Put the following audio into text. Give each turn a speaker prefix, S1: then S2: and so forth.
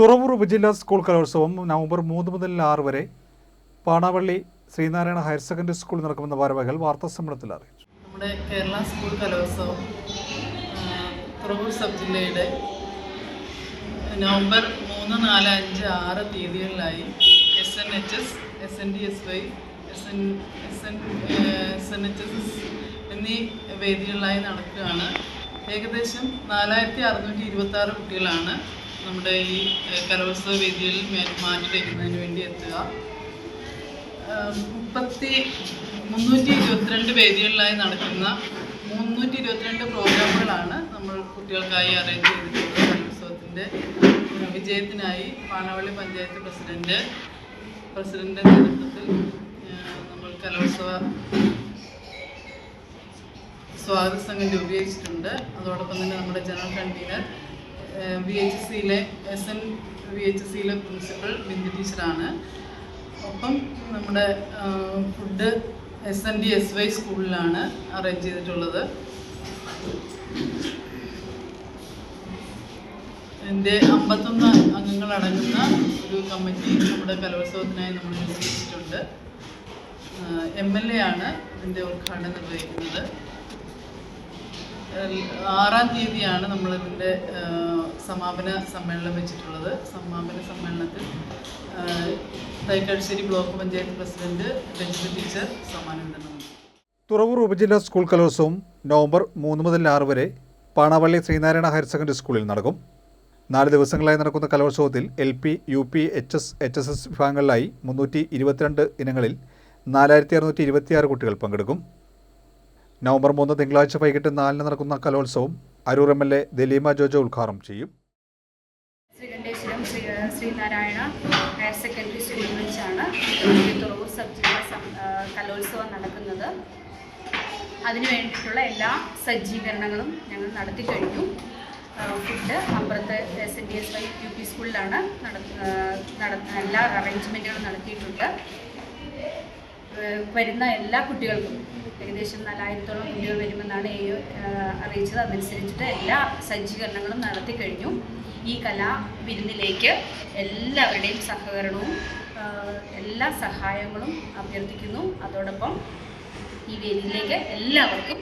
S1: തുറവൂർ ഉപജില്ലാ സ്കൂൾ കലോത്സവം നവംബർ മൂന്ന് മുതൽ ആറ് വരെ പാണാവള്ളി ശ്രീനാരായണ ഹയർ സെക്കൻഡറി സ്കൂളിൽ നടക്കുമെന്ന ഭാരവാഹികൾ വാർത്താ സമ്മേളനത്തിൽ അറിയിച്ചു.
S2: നമ്മുടെ കേരള സ്കൂൾ കലോത്സവം സബ് ജില്ലയുടെ നവംബർ മൂന്ന് നാല് അഞ്ച് ആറ് തീയതികളിലായി S N H S S N D S Y S N S N S N H S എന്നീ വേദികളിലായി നടക്കുകയാണ്. ഏകദേശം നാലായിരത്തി അറുന്നൂറ്റി ഇരുപത്തി ആറ് കുട്ടികളാണ് നമ്മുടെ ഈ കലോത്സവ വേദിയിൽ മാറ്റി വയ്ക്കുന്നതിന് വേണ്ടി എത്തുക. മുപ്പത്തി മുന്നൂറ്റി ഇരുപത്തിരണ്ട് വേദികളിലായി നടക്കുന്ന മുന്നൂറ്റി ഇരുപത്തിരണ്ട് പ്രോഗ്രാമുകളാണ് നമ്മൾ കുട്ടികൾക്കായി അറേഞ്ച് ചെയ്തിട്ടുള്ളത് കലോത്സവത്തിന്റെ. വിജയത്തിനായി പാണവള്ളി പഞ്ചായത്ത് പ്രസിഡന്റ് പ്രസിഡന്റെ നേതൃത്വത്തിൽ നമ്മൾ കലോത്സവ സ്വാഗത സംഘം രൂപീകരിച്ചിട്ടുണ്ട്. അതോടൊപ്പം തന്നെ നമ്മുടെ ജനറൽ കൺവീനർ വി എച്ച് സിയിലെ എസ് എൻ വി എച്ച് സിയിലെ പ്രിൻസിപ്പൽ ബിന്ദു ടീച്ചറാണ്. ഒപ്പം നമ്മുടെ food S N D S Y സ്കൂളിലാണ് അറേഞ്ച് ചെയ്തിട്ടുള്ളത്. എന്റെ അമ്പത്തൊന്ന് അംഗങ്ങളടങ്ങുന്ന ഒരു കമ്മിറ്റി നമ്മുടെ കലോത്സവത്തിനായി നമ്മൾ രൂപീകരിച്ചിട്ടുണ്ട് എം എൽ എ ആണ് ഇതിന്റെ ഉദ്ഘാടനം നിർവഹിക്കുന്നത്. ആറാം തീയതിയാണ് നമ്മളിതിന്റെ സമാപന സമ്മേളനം വെച്ചിട്ടുള്ളത്. സമാപന സമ്മേളനത്തിൽ Thaikkattussery block panchayat president Benju teacher സമ്മാനം
S1: തുറവൂർ ഉപജില്ലാ സ്കൂൾ കലോത്സവം നവംബർ മൂന്ന് മുതൽ ആറ് വരെ പാണാവള്ളി ശ്രീനാരായണ ഹയർ സെക്കൻഡറി സ്കൂളിൽ നടക്കും. നാല് ദിവസങ്ങളായി നടക്കുന്ന കലോത്സവത്തിൽ L P U P H S H S S വിഭാഗങ്ങളിലായി മുന്നൂറ്റി ഇരുപത്തിരണ്ട് ഇനങ്ങളിൽ നാലായിരത്തി അറുന്നൂറ്റി ഇരുപത്തിയാറ് കുട്ടികൾ പങ്കെടുക്കും. നവംബർ മൂന്ന് തിങ്കളാഴ്ച വൈകിട്ട് നാലിന് നടക്കുന്ന കലോത്സവം Aroor M L A Daleema Jojo ഉദ്ഘാടനം ചെയ്യും.
S3: ശ്രീകണ്ഠേശ്വരം ശ്രീ ശ്രീനാരായണ ഹയർ സെക്കൻഡറി സ്കൂളിൽ വെച്ചാണ് തുറവൂർ സബ് കലോത്സവം നടക്കുന്നത്. അതിനു വേണ്ടിയിട്ടുള്ള എല്ലാ സജ്ജീകരണങ്ങളും ഞങ്ങൾ നടത്തി കഴിഞ്ഞു. ഫുഡ് അപ്പുറത്ത് S N D S Y U P സ്കൂളിലാണ് നട- നട- എല്ലാ അറേഞ്ച്മെന്റുകളും നടത്തിയിട്ടുണ്ട്. വരുന്ന എല്ലാ കുട്ടികൾക്കും ഏകദേശം നാലായിരത്തോളം കുട്ടികൾ വരുമെന്നാണ് എ അറിയിച്ചത്. അതനുസരിച്ചിട്ട് എല്ലാ സജ്ജീകരണങ്ങളും നടത്തി കഴിഞ്ഞു. ഈ കലാ വിരുന്നിലേക്ക് എല്ലാവരുടെയും സഹകരണവും എല്ലാ സഹായങ്ങളും അഭ്യർത്ഥിക്കുന്നു. അതോടൊപ്പം ഈ വേദിയിലേക്ക് എല്ലാവർക്കും